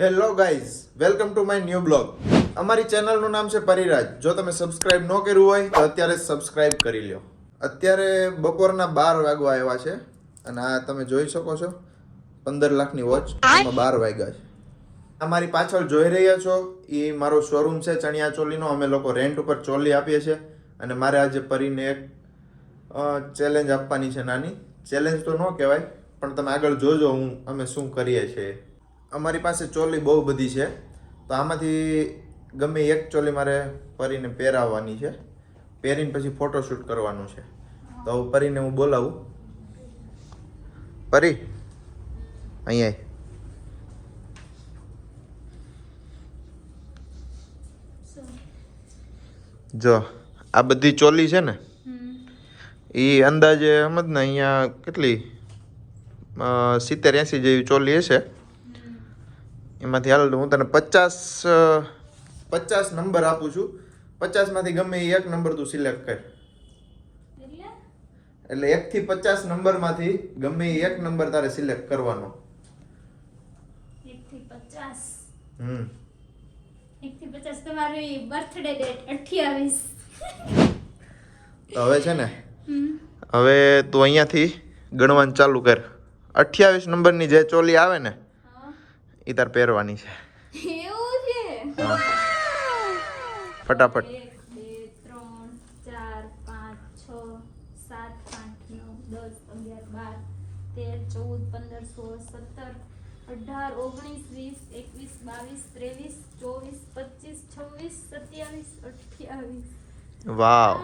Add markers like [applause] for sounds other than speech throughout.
Hello guys welcome to my new blog અમારી ચેનલનું નામ છે પરિરાજ. જો તમે સબસ્ક્રાઇબ ન કર્યું હોય, તો અત્યારે સબસ્ક્રાઇબ કરી લ્યો. અત્યારે બપોરના બાર વાગવા આવ્યા છે, અને આ તમે જોઈ શકો છો, પંદર લાખની વોચ એમાં બાર વાગ્યા છે. અમારી પાછળ જોઈ રહ્યા છો એ મારો શોરૂમ છે ચણિયા ચોલીનો અમે લોકો રેન્ટ ઉપર ચોલી આપીએ છીએ, અને મારે આજે પરીને એક ચેલેન્જ આપવાની છે નાની. ચેલેન્જ તો ન કહેવાય, પણ તમે આગળ જોજો હું, અમે શું કરીએ છીએ. અમારી પાસે ચોલી બહુ બધી છે. તો આમાંથી ગમે એક ચોલી મારે પરીને પહેરાવવાની છે. પહેરીને પછી ફોટોશૂટ કરવાનું છે. તો પરીને હું બોલાવું. પરી અહીંયા જો આ બધી ચોલી છે ને? એ અંદાજે સમજ ને અહીંયા કેટલી? સિત્તેર એંસી જેવી ચોલી હશે. એમાંથી હાલ હું તને પચાસ પચાસ નંબર આપું છું. પચાસમાંથી ગમે એ એક નંબર તું સિલેક્ટ કર. એટલે? એકથી પચાસ નંબરમાંથી ગમે એ એક નંબર તારે સિલેક્ટ કરવાનો. હમ. એક પચાસ તમારી બર્થડે ડેટ અઠ્યાવીસ. તો હવે છે ને? હવે તું અહીંયાથી ગણવાનું ચાલુ કર. અઠ્યાવીસ નંબરની જે ચોલી આવે ને એ તાર પહેરવાની છે. એવું છે? ફટાફટ. અઢાર ઓગણીસ વીસ એકવીસ બાવીસ ત્રેવીસ ચોવીસ પચીસ છવ્વીસ સત્યાવીસ અઠ્યાવીસ. વાવ.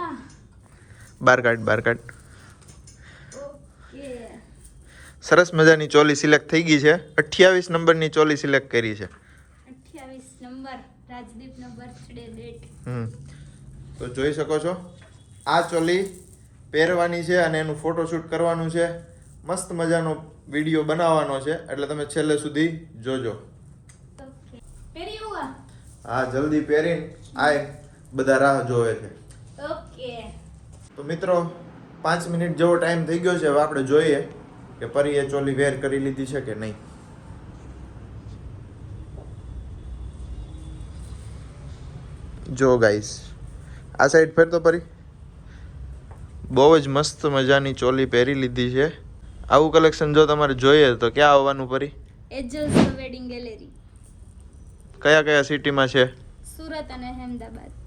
બાર કાઢ બાર કાઢ ઓકે સરસ મજાની ચોલી સિલેક્ટ થઈ ગઈ છે. અઠ્યાવીસ નંબરની ચોલી સિલેક્ટ કરી છે. અઠ્યાવીસ નંબર રાજદીપનો બર્થડે ડેટ હમ. તો જોઈ શકો છો આ ચોલી પહેરવાની છે અને એનું ફોટોશૂટ કરવાનું છે. મસ્ત મજાનો વીડિયો બનાવવાનો છે એટલે તમે છેલ્લે સુધી જોજો. પહેરી હા જલ્દી પહેરીને આય બધા રાહ જોવે છે. ઓકે તો મિત્રો પાંચ મિનિટ જેવો ટાઈમ થઈ ગયો છે હવે આપણે જોઈએ. કે પરી એ ચોલી વેર કરી લીધી છે કે નહીં? જો ગાઈસ આ સાઈડ ફેર તો પરી. બહુ જ મસ્ત મજાની ચોલી પહેરી લીધી છે. આવું કલેક્શન જો તમારે જોઈએ તો ક્યાં આવવાનું પરી? એજલ્સ વેડિંગ ગેલેરી કયા કયા સિટીમાં છે? સુરત અને અહેમદાબાદ. હમ.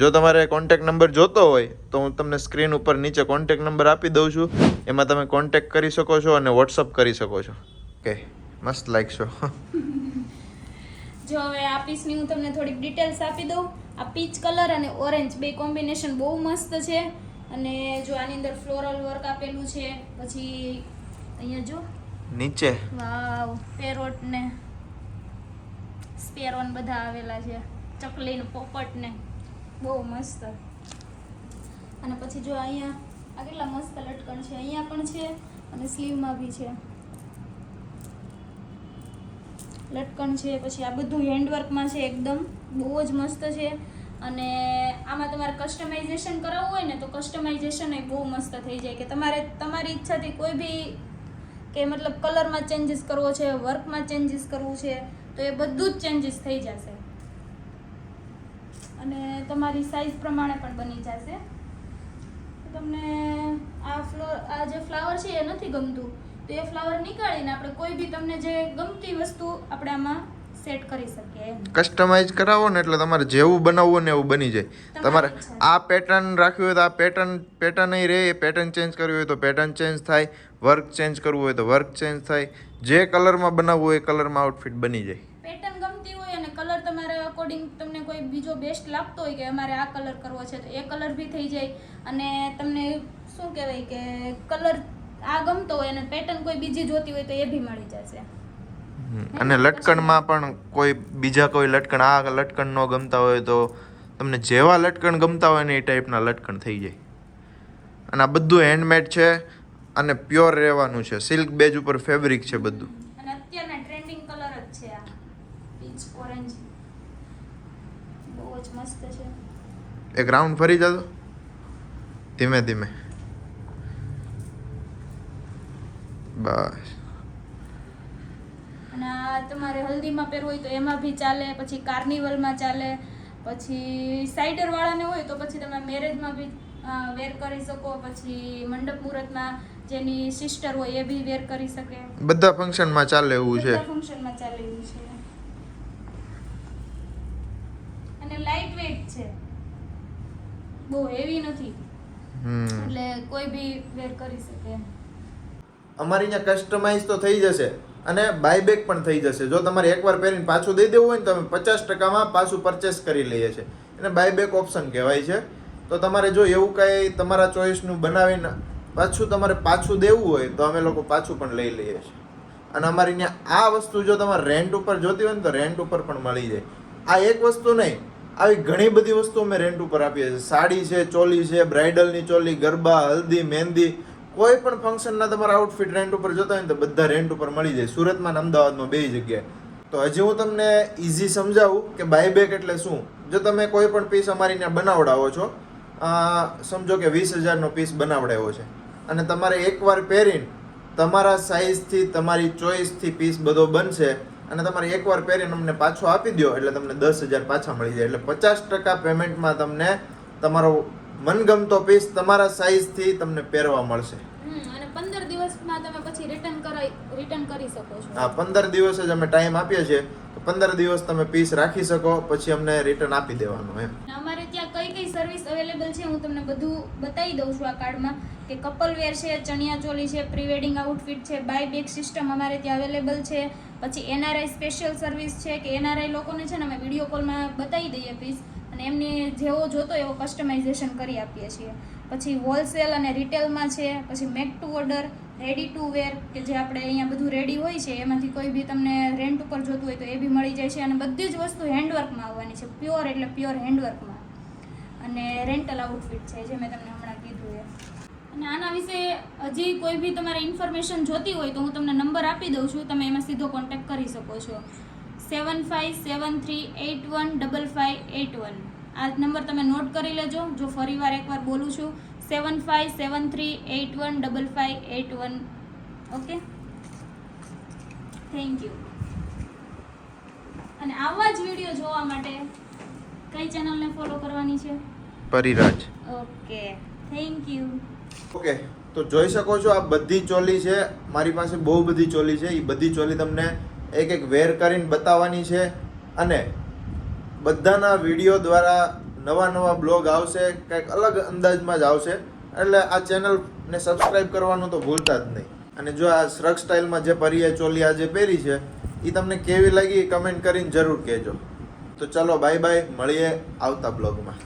જો તમારે કોન્ટેક નંબર જોતો હોય તો હું તમને સ્ક્રીન ઉપર નીચે કોન્ટેક નંબર આપી દઉં છું. એમાં તમે કોન્ટેક કરી શકો છો અને વોટ્સઅપ કરી શકો છો. ઓકે મસ્ત લાગશો [laughs] જો હવે આ પીસની હું તમને થોડીક ડિટેલ્સ આપી દઉં. આ પીચ કલર અને ઓરેન્જ બે કોમ્બિનેશન બહુ મસ્ત છે. અને જો આની અંદર ફ્લોરલ વર્ક આપેલું છે પછી અહીંયા જો. નીચે. વાવ પેરોટ ને. સ્પેરોન બધા આવેલા છે. ચકલી ને પોપટ ને બહુ મસ્ત. અને પછી જો અહીંયા, આ કેટલા મસ્ત લટકણ છે. અહીંયા પણ છે અને સ્લીવમાં બી છે. લટકણ છે, પછી આ બધું હેન્ડવર્કમાં છે એકદમ. બહુ જ મસ્ત છે. અને આમાં તમારે કસ્ટમાઇઝેશન કરાવવું હોય ને તો કસ્ટમાઇઝેશન એ બહુ મસ્ત થઈ જાય કે તમારે તમારી ઈચ્છાથી કોઈ બી કે મતલબ કલરમાં ચેન્જીસ કરવો છે વર્કમાં ચેન્જીસ કરવું છે, તો એ બધું જ ચેન્જીસ થઈ જશે. અને તમારી સાઈઝ પ્રમાણે પણ બની જશે. તમને આ ફ્લોર આ જે ફ્લાવર છે એ નથી ગમતું તો એ ફ્લાવર નીકાળીને આપણે કોઈ બી તમને જે ગમતી વસ્તુ આપણે આમાં સેટ કરી શકીએ કસ્ટમાઇઝ કરાવો ને એટલે તમારે જેવું બનાવવું ને એવું બની જાય. તમારે આ પેટર્ન રાખવી હોય તો આ પેટર્ન પેટર્ન રહે એ પેટર્ન ચેન્જ કરવી હોય તો પેટર્ન ચેન્જ થાય વર્ક ચેન્જ કરવું હોય તો વર્ક ચેન્જ થાય. જે કલરમાં બનાવવું હોય એ કલરમાં આઉટફિટ બની જાય પેટર્ન ગમતી હોય અને કલર તમારે અકોર્ડિંગ તમને કોઈ બીજો બેસ્ટ લાગતો હોય કે અમારે આ કલર કરવો છે, તો એ કલર બી થઈ જાય. અને તમને શું કહેવાય કે કલર આ ગમતો હોય અને પેટર્ન કોઈ બીજી જોતી હોય તો એ બી મળી જશે. અને લટકણમાં પણ કોઈ બીજા કોઈ લટકણ, આ લટકણ ન ગમતા હોય તો તમને જેવા લટકણ ગમતા હોય ને એ ટાઈપના લટકણ થઈ જાય. અને આ બધું હેન્ડમેડ છે અને પ્યોર રહેવાનું છે. સિલ્ક બેજ ઉપર ફેબ્રિક છે બધું અને અત્યારના ટ્રેન્ડિંગ કલર જ છે આ પીચ ઓરેન્જ બહુ જ મસ્ત છે એક રાઉન્ડ ફરી જતો ધીમે ધીમે. બસ. તમારે હલ્દીમાં પહેરવું હોય તો એમાં બી ચાલે પછી કાર્નિવલમાં ચાલે પછી સાઇડર વાળાને હોય તો પછી તમે મેરેજમાં બી વેર કરી શકો પછી મંડપ મુહૂર્તમાં જેની સિસ્ટર હોય એ બી વેર કરી શકે. બધા ફંક્શનમાં ચાલે એવું છે. બધા ફંક્શનમાં ચાલે એવું છે. અને લાઇટ વેઇટ છે. બહુ હેવી નથી. એટલે કોઈ બી વેર કરી શકે અમારી અહીંયા કસ્ટમાઇઝ તો થઈ જશે અને બાયબેક પણ થઈ જશે. જો તમારે એકવાર પહેરીને પાછું દઈ દેવું હોય ને તો અમે પચાસ ટકામાં પાછું પરચેસ કરી લઈએ છીએ. એને બાયબેક ઓપ્શન કહેવાય છે. તો તમારે જો એવું કાંઈ તમારા ચોઈસનું બનાવીને પાછું તમારે પાછું દેવું હોય તો અમે લોકો પાછું પણ લઈ લઈએ છીએ. અને અમારી ત્યાં આ વસ્તુ જો તમારે રેન્ટ ઉપર જોતી હોય ને તો રેન્ટ ઉપર પણ મળી જાય. આ એક વસ્તુ નહીં આવી ઘણી બધી વસ્તુ અમે રેન્ટ ઉપર આપીએ છીએ. સાડી છે, ચોલી છે બ્રાઇડલની ચોલી, ગરબા, હલ્દી, મહેંદી. કોઈ પણ ફંક્શનના તમારા આઉટફિટ રેન્ટ ઉપર જોતા હોય ને તો બધા રેન્ટ ઉપર મળી જાય. સુરતમાં અને અમદાવાદમાં બે જગ્યાએ. તો હજી હું તમને ઇઝી સમજાવું કે બાયબેક એટલે શું? જો તમે કોઈ પણ પીસ અમારી ત્યાં બનાવડાવો છો સમજો કે વીસ હજારનો પીસ બનાવડાવ્યો છે. અને તમારે એકવાર પહેરીને તમારા સાઇઝથી તમારી ચોઈસથી પીસ બધો બનશે. અને તમારે એકવાર પહેરીને અમને પાછો આપી દો એટલે તમને દસ હજાર પાછા મળી જાય. એટલે પચાસ ટકા પેમેન્ટમાં તમને તમારો મનગમતો પીસ તમારા સાઇઝથી તમને પહેરવા મળશે. અને પંદર દિવસમાં તમે પછી રિટર્ન કરાઈ રિટર્ન કરી શકો છો. આ પંદર દિવસ જ અમે ટાઈમ આપીએ છીએ. તો પંદર દિવસ તમે પીસ રાખી શકો પછી અમને રિટર્ન આપી દેવાનું એમ. સર્વિસ અવેલેબલ છે, હું તમને બધું બતાવી દઉં છું આ કાર્ડમાં કે કપલ વેર છે, ચણિયા ચોલી છે પ્રીવેડિંગ આઉટફિટ છે બાય બેગ સિસ્ટમ અમારે ત્યાં અવેલેબલ છે, પછી એનઆરઆઈ સ્પેશિયલ સર્વિસ છે કે એનઆરઆઈ લોકોને છે ને અમે વીડિયો કોલમાં બતાવી દઈએ પીસ અને એમને જેવો જોતો એવો કસ્ટમાઇઝેશન કરી આપીએ છીએ. પછી હોલસેલ અને રિટેલમાં છે, પછી make to order ready to wear કે જે આપણે અહીંયા બધું રેડી હોય છે, એમાંથી કોઈ બી તમને રેન્ટ ઉપર જોતું હોય તો એ બી મળી જાય છે અને બધી જ વસ્તુ હેન્ડવર્કમાં આવવાની છે પ્યોર એટલે પ્યોર હેન્ડવર્કમાં અને રેન્ટલ આઉટફિટ છે, જે મેં તમને હમણાં કીધું એ. અને આના વિશે હજી કોઈ બી તમારે ઇન્ફોર્મેશન જોતી હોય તો હું તમને નંબર આપી દઉં છું, તમે એમાં સીધો કોન્ટેક્ટ કરી શકો છો. Seven five seven three eight one double five eight one આ નંબર તમે નોટ કરી લેજો, જો ફરીવાર એકવાર બોલું છું seven five seven three eight one double five eight one okay thank you અને આવા જ વીડિયો જોવા માટે કઈ ચેનલને ફોલો કરવાની છે? Pariraj okay thank you okay તો જોઈ શકો છો આ બધી ચોલી છે મારી પાસે બહુ બધી ચોલી છે એ બધી ચોલી તમને એક એક વેર કરીને બતાવવાની છે. અને બધાના વીડિયો દ્વારા નવા નવા બ્લોગ આવશે કંઈક અલગ અંદાજમાં જ આવશે. એટલે આ ચેનલને સબસ્ક્રાઈબ કરવાનું તો ભૂલતા જ નહીં. અને જો આ શ્રગ સ્ટાઇલમાં જે પરીએ ચોલી આજે પહેરી છે એ તમને કેવી લાગી કમેન્ટ કરીને જરૂર કહેજો. તો ચલો બાય બાય મળીએ આવતા બ્લોગમાં.